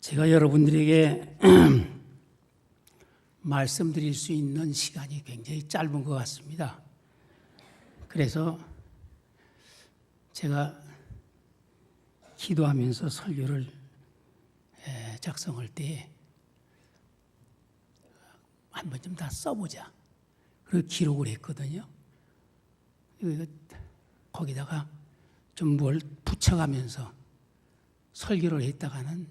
제가 여러분들에게 말씀드릴 수 있는 시간이 굉장히 짧은 것 같습니다. 그래서 제가 기도하면서 설교를 에, 작성할 때 한 번쯤 다 써보자. 그리고 기록을 했거든요. 거기다가 좀 뭘 붙여가면서 설교를 했다가는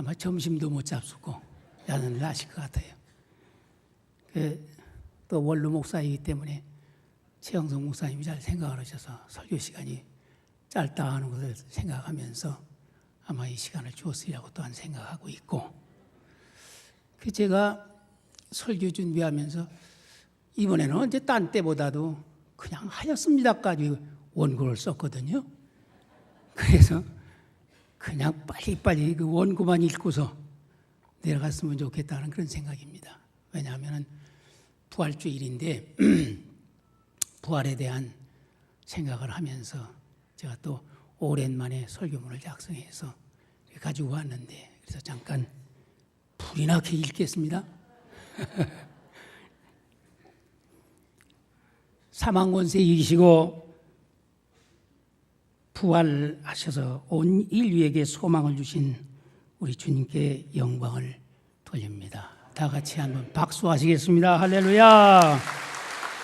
아마 점심도 못 잡수고 야단을 하실 것 같아요. 그, 또 원로 목사이기 때문에 최영성 목사님이 잘 생각을 하셔서 설교 시간이 짧다 하는 것을 생각하면서 아마 이 시간을 주었으리라고 또한 생각하고 있고 그 제가 설교 준비하면서 이번에는 이제 딴 때보다도 그냥 하였습니다까지 원고를 썼거든요. 그래서 그냥 빨리빨리 그 원고만 읽고서 내려갔으면 좋겠다는 그런 생각입니다. 왜냐하면 부활주일인데 부활에 대한 생각을 하면서 제가 또 오랜만에 설교문을 작성해서 가지고 왔는데 그래서 잠깐 불이 나게 읽겠습니다. 사망 권세 이기시고 부활하셔서 온 인류에게 소망을 주신 우리 주님께 영광을 돌립니다. 다 같이 한번 박수하시겠습니다. 할렐루야.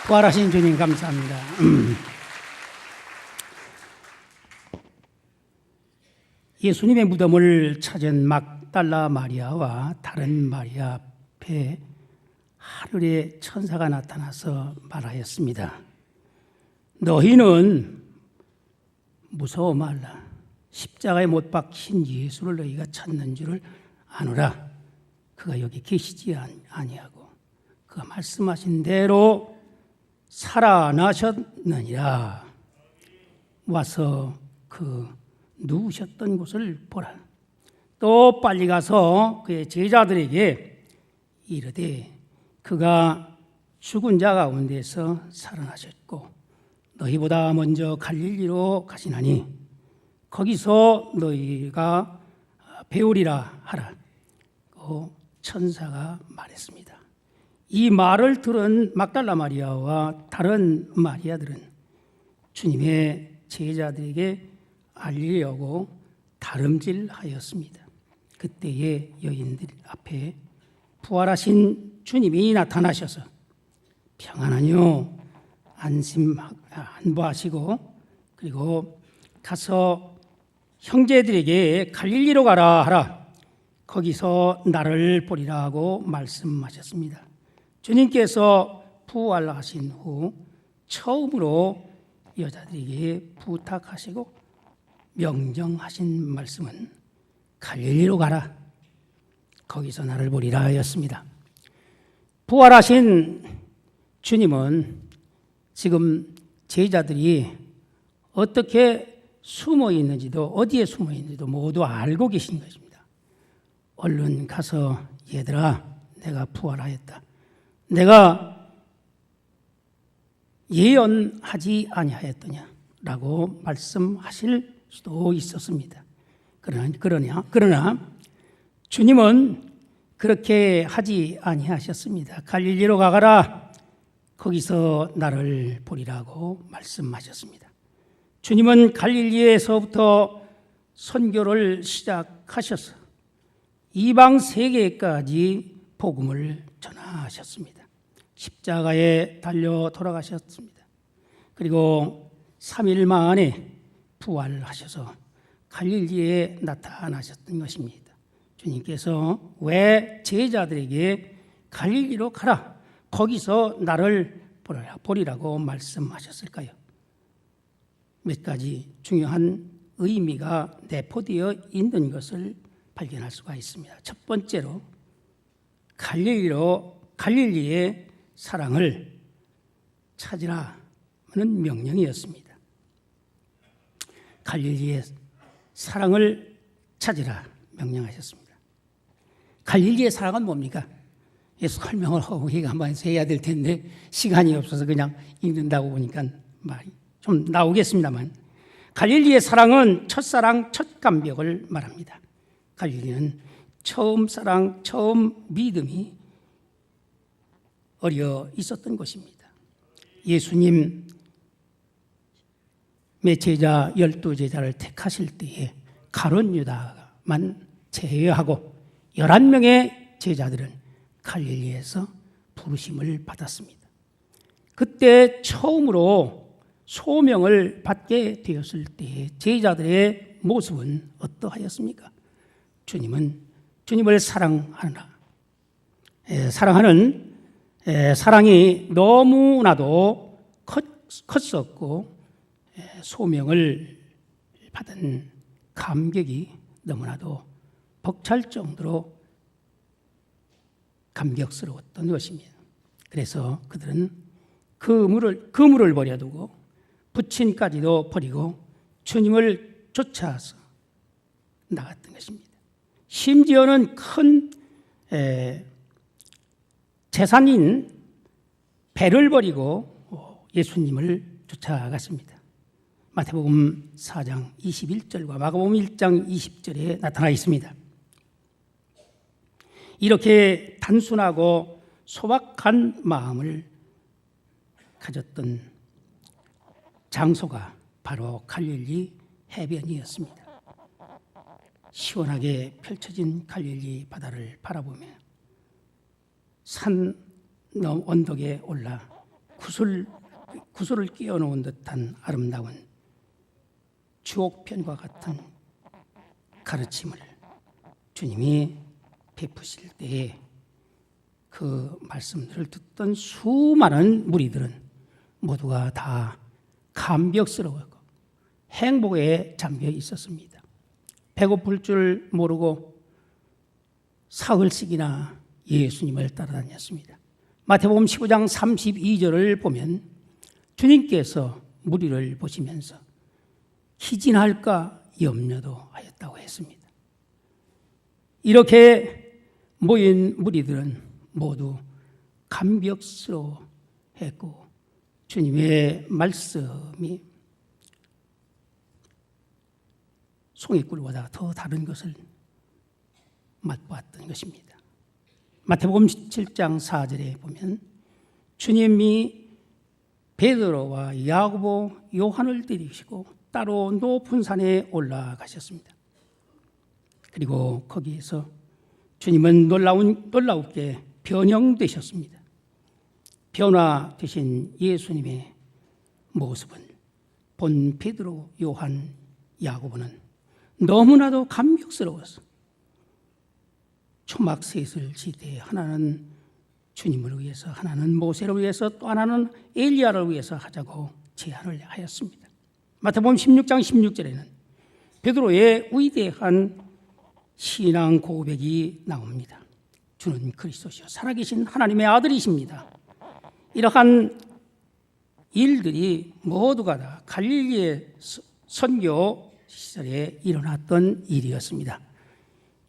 부활하신 주님 감사합니다. 예수님의 무덤을 찾은 막달라 마리아와 다른 마리아 앞에 하늘의 천사가 나타나서 말하였습니다. 너희는 무서워 말라. 십자가에 못 박힌 예수를 너희가 찾는 줄을 아노라. 그가 여기 계시지 아니하고 그가 말씀하신 대로 살아나셨느니라. 와서 그 누우셨던 곳을 보라. 또 빨리 가서 그의 제자들에게 이르되 그가 죽은 자 가운데서 살아나셨고 너희보다 먼저 갈릴리로 가시나니 거기서 너희가 배우리라 하라. 그 천사가 말했습니다. 이 말을 들은 막달라 마리아와 다른 마리아들은 주님의 제자들에게 알리려고 다름질하였습니다. 그때의 여인들 앞에 부활하신 주님이 나타나셔서 평안하뇨 안심 안보하시고 그리고 가서 형제들에게 갈릴리로 가라 하라 거기서 나를 보리라 하고 말씀하셨습니다. 주님께서 부활하신 후 처음으로 여자들에게 부탁하시고 명령하신 말씀은 갈릴리로 가라. 거기서 나를 보리라 하였습니다. 부활하신 주님은 지금 제자들이 어떻게 숨어 있는지도 어디에 숨어 있는지도 모두 알고 계신 것입니다. 얼른 가서 얘들아 내가 부활하였다. 내가 예언하지 아니하였더냐라고 말씀하실 수도 있었습니다. 그러나 그러냐 그러나 주님은 그렇게 하지 아니하셨습니다. 갈릴리로 가가라 거기서 나를 보리라고 말씀하셨습니다. 주님은 갈릴리에서부터 선교를 시작하셔서 이방 세계까지 복음을 전하셨습니다. 십자가에 달려 돌아가셨습니다. 그리고 3일 만에 부활하셔서 갈릴리에 나타나셨던 것입니다. 주님께서 왜 제자들에게 갈릴리로 가라 거기서 나를 보리라 고 말씀하셨을까요? 몇 가지 중요한 의미가 내포되어 있는 것을 발견할 수가 있습니다. 첫 번째로 갈릴리로 갈릴리의 사랑을 찾으라는 명령이었습니다. 갈릴리의 사랑을 찾으라 명령하셨습니다. 갈릴리의 사랑은 뭡니까? 설명을 하고 얘기 한번 해야 될 텐데 시간이 없어서 그냥 읽는다고 보니까 말이 좀 나오겠습니다만 갈릴리의 사랑은 첫사랑 첫 감격을 말합니다. 갈릴리는 처음 사랑, 처음 믿음이 어려 있었던 것입니다. 예수님의 제자 열두 제자를 택하실 때에 가론 유다만 제외하고 열한 명의 제자들은 갈릴리에서 부르심을 받았습니다. 그때 처음으로 소명을 받게 되었을 때 제자들의 모습은 어떠하였습니까? 주님은 주님을 사랑하나 에, 사랑하는 에, 사랑이 너무나도 컸, 컸었고 에, 소명을 받은 감격이 너무나도 벅찰 정도로 감격스러웠던 것입니다. 그래서 그들은 그 물을 그물을 버려두고 부친까지도 버리고 주님을 쫓아서 나갔던 것입니다. 심지어는 큰 에, 재산인 배를 버리고 예수님을 쫓아갔습니다. 마태복음 4장 21절과 마가복음 1장 20절에 나타나 있습니다. 이렇게 단순하고 소박한 마음을 가졌던 장소가 바로 갈릴리 해변이었습니다. 시원하게 펼쳐진 갈릴리 바다를 바라보며 산 언덕에 올라 구슬 구슬을 끼워 놓은 듯한 아름다운 주옥편과 같은 가르침을 주님이 베푸실 때에 그 말씀들을 듣던 수많은 무리들은 모두가 다 감격스러웠고 행복에 잠겨 있었습니다. 배고플 줄 모르고 사흘씩이나 예수님을 따라다녔습니다. 마태복음 15장 32절을 보면 주님께서 무리를 보시면서 희진할까 염려도 하였다고 했습니다. 이렇게 모인 무리들은 모두 감격스러워했고 주님의 말씀이 송이꿀보다 더 다른 것을 맛보았던 것입니다. 마태복음 7장 4절에 보면 주님이 베드로와 야고보, 요한을 데리시고 따로 높은 산에 올라가셨습니다. 그리고 거기에서 주님은 놀라운 놀라우게 변형되셨습니다. 변화되신 예수님의 모습은 본 베드로, 요한, 야고보는 너무나도 감격스러워서 초막 셋을 지되 하나는 주님을 위해서 하나는 모세를 위해서 또 하나는 엘리야를 위해서 하자고 제안을 하였습니다. 마태복음 16장 16절에는 베드로의 위대한 신앙 고백이 나옵니다. 주는 그리스도시요 살아계신 하나님의 아들이십니다. 이러한 일들이 모두가 다 갈릴리의 선교 시절에 일어났던 일이었습니다.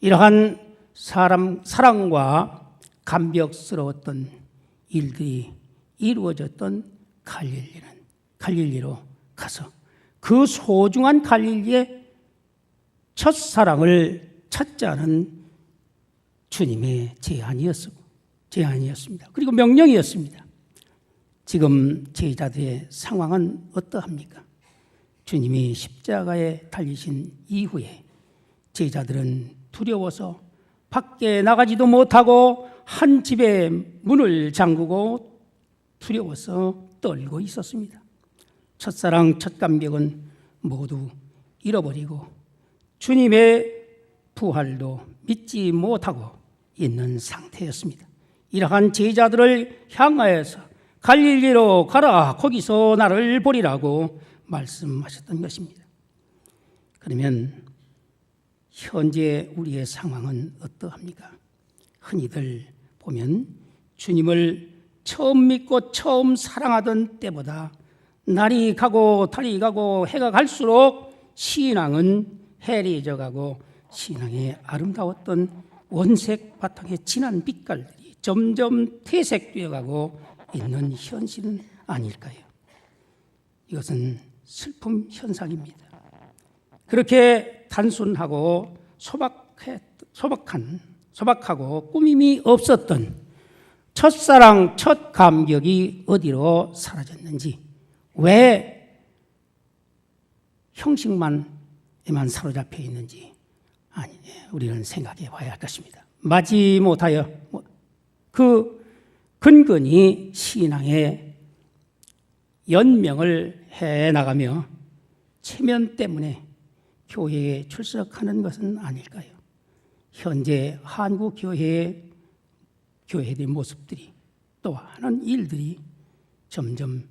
이러한 사람 사랑과 감격스러웠던 일들이 이루어졌던 갈릴리는 갈릴리로 가서 그 소중한 갈릴리의 첫 사랑을 찾자는 주님의 제안이었습니다. 제안이었습니다. 그리고 명령이었습니다. 지금 제자들의 상황은 어떠합니까? 주님이 십자가에 달리신 이후에 제자들은 두려워서 밖에 나가지도 못하고 한 집에 문을 잠그고 두려워서 떨고 있었습니다. 첫사랑, 첫 감격은 모두 잃어버리고 주님의 부활도 믿지 못하고 있는 상태였습니다. 이러한 제자들을 향하여서 갈릴리로 가라 거기서 나를 보리라고 말씀하셨던 것입니다. 그러면 현재 우리의 상황은 어떠합니까? 흔히들 보면 주님을 처음 믿고 처음 사랑하던 때보다 날이 가고 달이 가고 해가 갈수록 신앙은 해리져 가고 신앙의 아름다웠던 원색 바탕의 진한 빛깔들이 점점 퇴색되어 가고 있는 현실은 아닐까요? 이것은 슬픔 현상입니다. 그렇게 단순하고 소박 소박한 소박하고 꾸밈이 없었던 첫사랑 첫 감격이 어디로 사라졌는지 왜 형식만에만 사로잡혀 있는지 우리는 생각해 봐야 할 것입니다. 마지 못하여 뭐그 근근히 신앙의 연명을 해 나가며 체면 때문에 교회에 출석하는 것은 아닐까요? 현재 한국 교회의 교회의 모습들이 또 하는 일들이 점점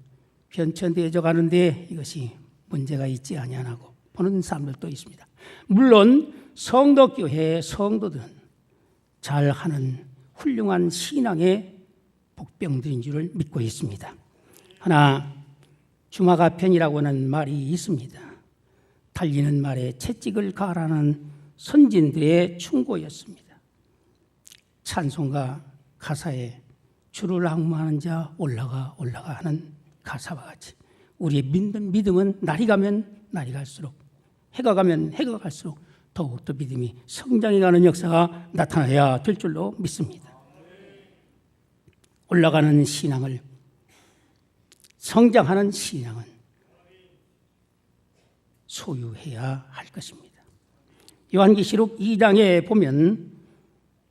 변천되어져 가는데 이것이 문제가 있지 아니하고 보는 사람들도 있습니다. 물론 성도 교회 성도들은 잘하는 훌륭한 신앙의 복병들인 줄을 믿고 있습니다. 하나 주마가편이라고 하는 말이 있습니다. 달리는 말에 채찍을 가라는 선진들의 충고였습니다. 찬송가 가사에 주를 악무하는 자 올라가 올라가 하는 가사와 같이 우리의 믿음, 믿음은 날이 가면 날이 갈수록 해가 가면 해가 갈수록 더욱 더 믿음이 성장해 가는 역사가 나타나야 될 줄로 믿습니다. 올라가는 신앙을 성장하는 신앙은 소유해야 할 것입니다. 요한계시록 2장에 보면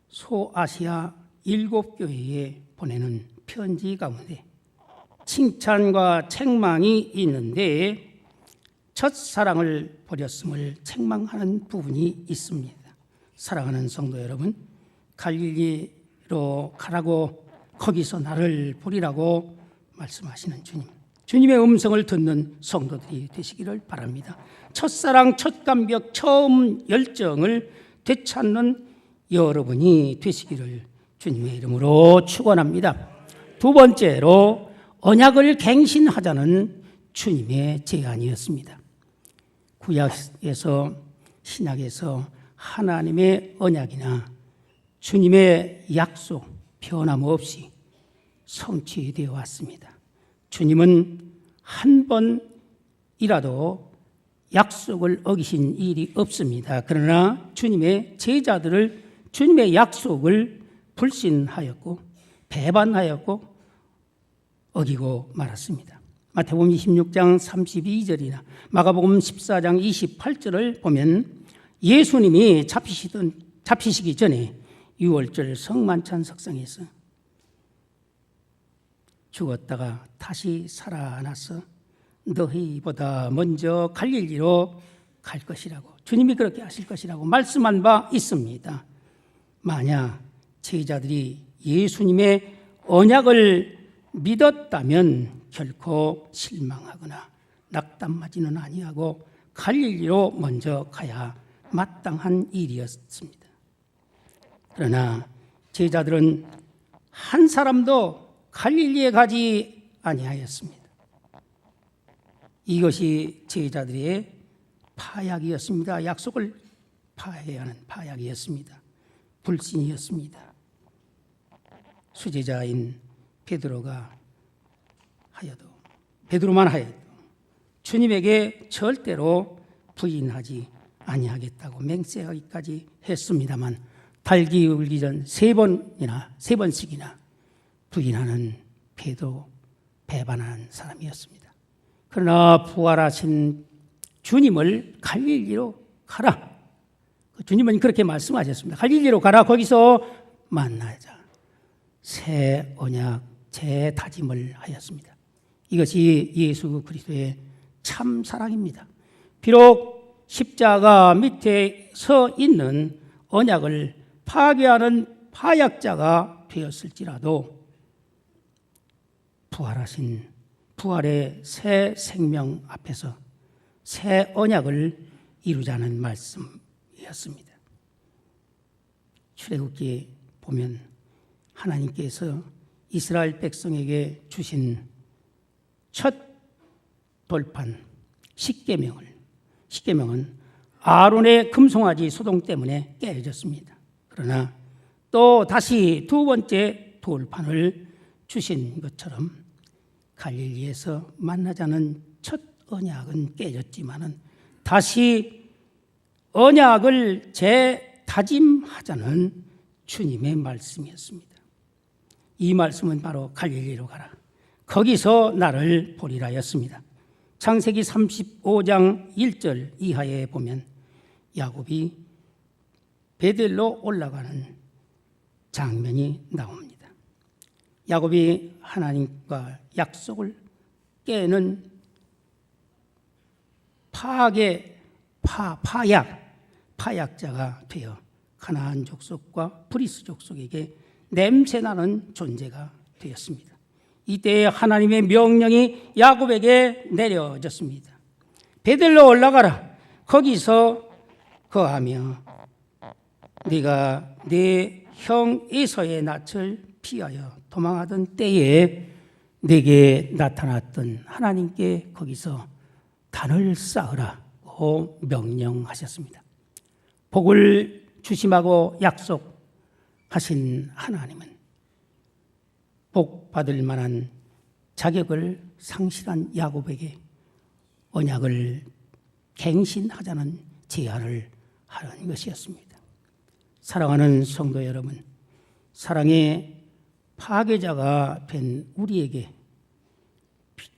소아시아 일곱 교회에 보내는 편지 가운데 칭찬과 책망이 있는데 첫 사랑을 버렸음을 책망하는 부분이 있습니다. 사랑하는 성도 여러분, 갈릴리로 가라고 거기서 나를 보리라고 말씀하시는 주님. 주님의 음성을 듣는 성도들이 되시기를 바랍니다. 첫사랑, 첫 감격, 처음 열정을 되찾는 여러분이 되시기를 주님의 이름으로 축원합니다. 두 번째로 언약을 갱신하자는 주님의 제안이었습니다. 구약에서 신약에서 하나님의 언약이나 주님의 약속 변함없이 성취되어 왔습니다. 주님은 한 번이라도 약속을 어기신 일이 없습니다. 그러나 주님의 제자들을 주님의 약속을 불신하였고 배반하였고 어기고 말았습니다. 마태복음 26장 32절이나 마가복음 14장 28절을 보면 예수님이 잡히시던 잡히시기 전에 6월절 성만찬 석상에서 죽었다가 다시 살아나서 너희보다 먼저 갈릴리로 갈 것이라고 주님이 그렇게 하실 것이라고 말씀한 바 있습니다. 만약 제자들이 예수님의 언약을 믿었다면 결코 실망하거나 낙담하지는 아니하고 갈릴리로 먼저 가야 마땅한 일이었습니다. 그러나 제자들은 한 사람도 갈릴리에 가지 아니하였습니다. 이것이 제자들의 파약이었습니다. 약속을 파해야 하는 파약이었습니다. 불신이었습니다. 수제자인 베드로가 하여도 베드로만 하여도 주님에게 절대로 부인하지 아니하겠다고 맹세하기까지 했습니다만 달기 울기 전 세 번이나 세 번씩이나 부인하는 배도 배반하는 사람이었습니다. 그러나 부활하신 주님을 갈릴리로 가라. 그 주님은 그렇게 말씀하셨습니다. 갈릴리로 가라. 거기서 만나자. 새 언약, 새 다짐을 하였습니다. 이것이 예수 그리스도의 참 사랑입니다. 비록 십자가 밑에 서 있는 언약을 파괴하는 파약자가 되었을지라도 부활하신 부활의 새 생명 앞에서 새 언약을 이루자는 말씀이었습니다. 출애굽기에 보면 하나님께서 이스라엘 백성에게 주신 첫 돌판 십계명을 십계명은 아론의 금송아지 소동 때문에 깨어졌습니다. 그러나 또 다시 두 번째 돌판을 주신 것처럼 갈릴리에서 만나자는 첫 언약은 깨졌지만은 다시 언약을 다짐하자는 주님의 말씀이었습니다. 이 말씀은 바로 갈릴리로 가라. 거기서 나를 보리라였습니다. 창세기 35장 1절 이하에 보면 야곱이 베델로 올라가는 장면이 나옵니다. 야곱이 하나님과 약속을 깨는 파악의 파 파약 파약자가 되어 가나안 족속과 브리스 족속에게 냄새나는 존재가 되었습니다. 이때 하나님의 명령이 야곱에게 내려졌습니다. 베들로 올라가라. 거기서 거하며 네가 내형 에서의 낯을 피하여 도망하던 때에 내게 나타났던 하나님께 거기서 단을 쌓으라고 명령하셨습니다. 복을 주심하고 약속하신 하나님은 복 받을 만한 자격을 상실한 야곱에게 언약을 갱신하자는 제안을 하는 것이었습니다. 사랑하는 성도 여러분, 사랑의 파괴자가 된 우리에게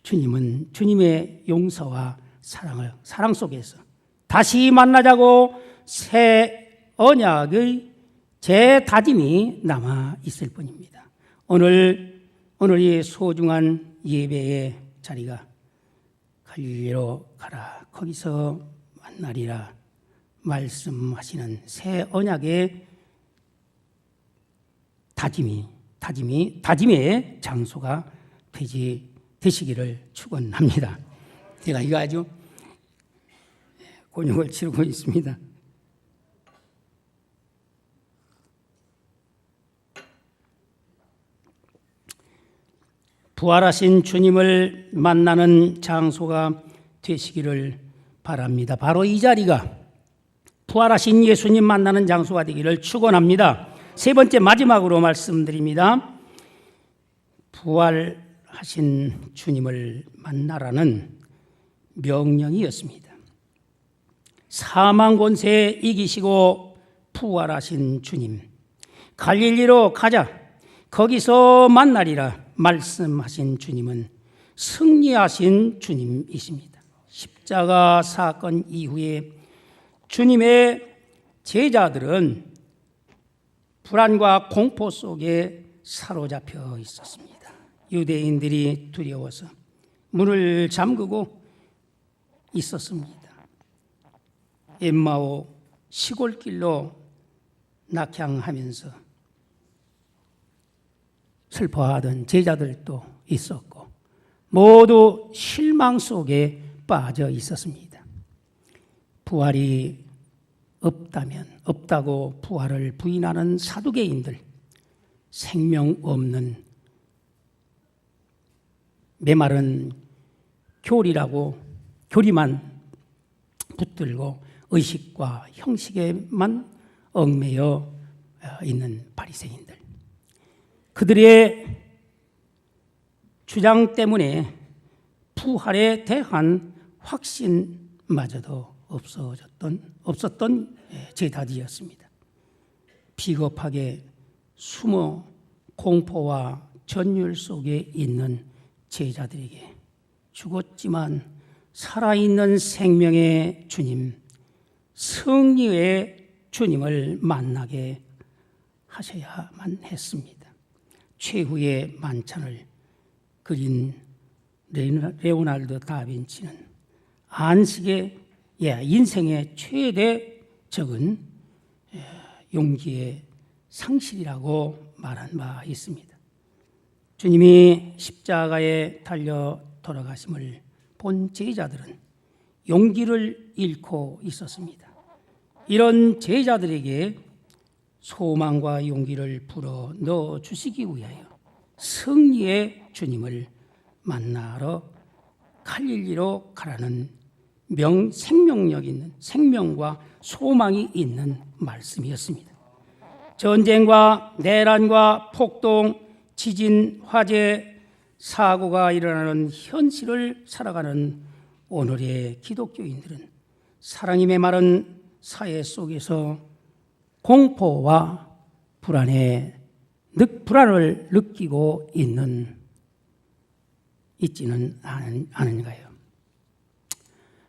주님은 주님의 용서와 사랑을 사랑 속에서 다시 만나자고 새 언약의 제 다짐이 남아 있을 뿐입니다. 오늘 오늘 이 소중한 예배의 자리가 갈릴리로 가라 거기서 만나리라 말씀하시는 새 언약의 다짐이 다짐이 다짐의 장소가 되지 되시기를 축원합니다. 제가 이거 아주 곤욕을 치르고 있습니다. 부활하신 주님을 만나는 장소가 되시기를 바랍니다. 바로 이 자리가 부활하신 예수님 만나는 장소가 되기를 축원합니다. 세 번째 마지막으로 말씀드립니다. 부활하신 주님을 만나라는 명령이었습니다. 사망 권세 이기시고 부활하신 주님 갈릴리로 가자 거기서 만나리라 말씀하신 주님은 승리하신 주님이십니다. 십자가 사건 이후에 주님의 제자들은 불안과 공포 속에 사로잡혀 있었습니다. 유대인들이 두려워서 문을 잠그고 있었습니다. 엠마오 시골길로 낙향하면서 슬퍼하던 제자들도 있었고 모두 실망 속에 빠져 있었습니다. 부활이 없다면 없다고 부활을 부인하는 사두개인들 생명 없는 메마른 교리라고 교리만 붙들고 의식과 형식에만 얽매여 있는 바리새인들 그들의 주장 때문에 부활에 대한 확신마저도 없어졌던 없었던 제자들이었습니다. 비겁하게 숨어 공포와 전율 속에 있는 제자들에게 죽었지만 살아있는 생명의 주님, 승리의 주님을 만나게 하셔야만 했습니다. 최후의 만찬을 그린 레오날드 다빈치는 안식의 예, 인생의 최대 적은 예, 용기의 상실이라고 말한 바 있습니다. 주님이 십자가에 달려 돌아가심을 본 제자들은 용기를 잃고 있었습니다. 이런 제자들에게 소망과 용기를 불어 넣어 주시기 위하여 승리의 주님을 만나러 갈릴리로 가라는 명 생명력 있는 생명과 소망이 있는 말씀이었습니다. 전쟁과 내란과 폭동, 지진, 화재, 사고가 일어나는 현실을 살아가는 오늘의 기독교인들은 사랑이 메마른 사회 속에서 공포와 불안에 느, 불안을 느끼고 있는 있지는 않은, 않은가요?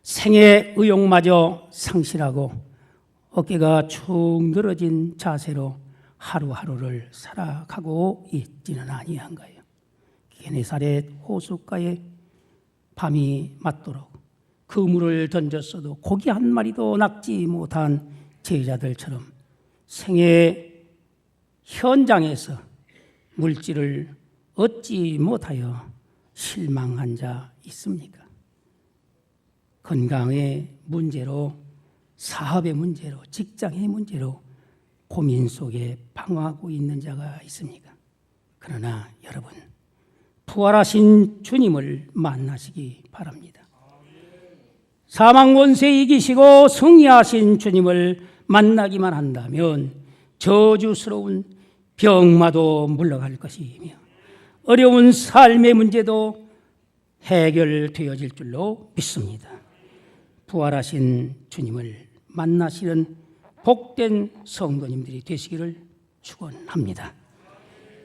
생의 의욕마저 상실하고 어깨가 축 늘어진 자세로 하루하루를 살아가고 있지는 아니한가요? 게네사렛 호숫가에 밤이 맞도록 그물을 던졌어도 고기 한 마리도 낚지 못한 제자들처럼 생의 현장에서 물질을 얻지 못하여 실망한 자 있습니까? 건강의 문제로 사업의 문제로 직장의 문제로 고민 속에 방황하고 있는 자가 있습니까? 그러나 여러분 부활하신 주님을 만나시기 바랍니다. 사망 권세 이기시고 승리하신 주님을 만나기만 한다면 저주스러운 병마도 물러갈 것이며 어려운 삶의 문제도 해결되어질 줄로 믿습니다. 부활하신 주님을 만나시는 복된 성도님들이 되시기를 축원합니다.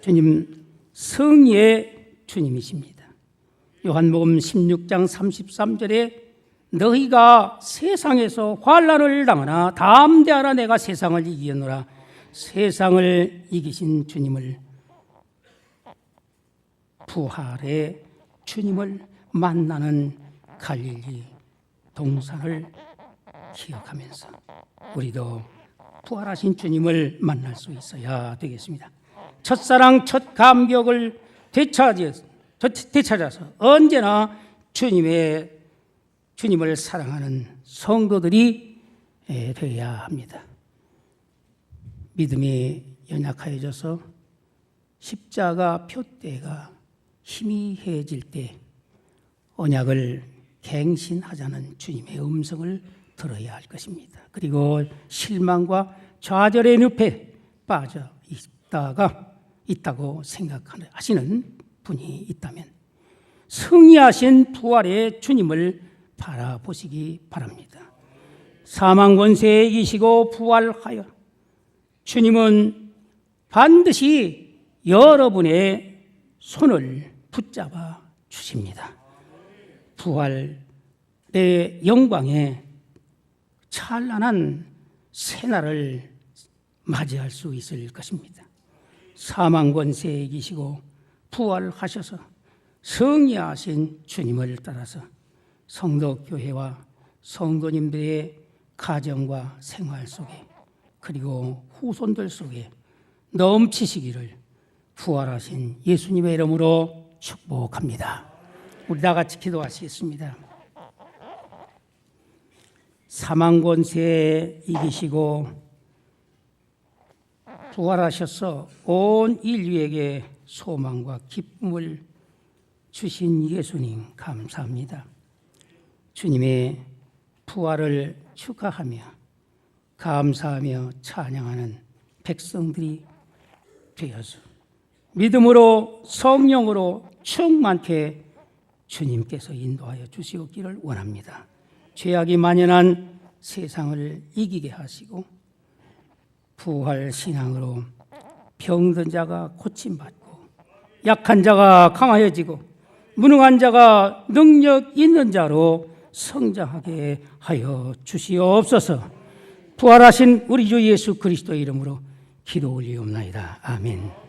주님 승리의 주님이십니다. 요한복음 16장 33절에 너희가 세상에서 환란을 당하나 담대하라 내가 세상을 이기노라 세상을 이기신 주님을 부활의 주님을 만나는 갈릴리 동산을 기억하면서 우리도 부활하신 주님을 만날 수 있어야 되겠습니다. 첫사랑 첫 감격을 되찾아서 언제나 주님의 주님을 사랑하는 성도들이 되어야 합니다. 믿음이 연약해져서 십자가 표대가 희미해질 때 언약을 갱신하자는 주님의 음성을 들어야 할 것입니다. 그리고 실망과 좌절의 늪에 빠져 있다가 있다고 생각하시는 분이 있다면 승리하신 부활의 주님을 바라보시기 바랍니다. 사망 권세에 이기시고 부활하여 주님은 반드시 여러분의 손을 붙잡아 주십니다. 부활의 영광에 찬란한 새날을 맞이할 수 있을 것입니다. 사망 권세에 이기시고 부활하셔서 승리하신 주님을 따라서 성도 교회와 성도님들의 가정과 생활 속에 그리고 후손들 속에 넘치시기를 부활하신 예수님의 이름으로 축복합니다. 우리 다 같이 기도하시겠습니다. 사망 권세에 이기시고 부활하셔서 온 인류에게 소망과 기쁨을 주신 예수님 감사합니다. 주님의 부활을 축하하며 감사하며 찬양하는 백성들이 되어서 믿음으로 성령으로 충만케 주님께서 인도하여 주시옵기를 원합니다. 죄악이 만연한 세상을 이기게 하시고 부활 신앙으로 병든 자가 고침 받고 약한 자가 강하여지고 무능한 자가 능력 있는 자로 성장하게 하여 주시옵소서. 부활하신 우리 주 예수 그리스도 이름으로 기도 올리옵나이다. 아멘.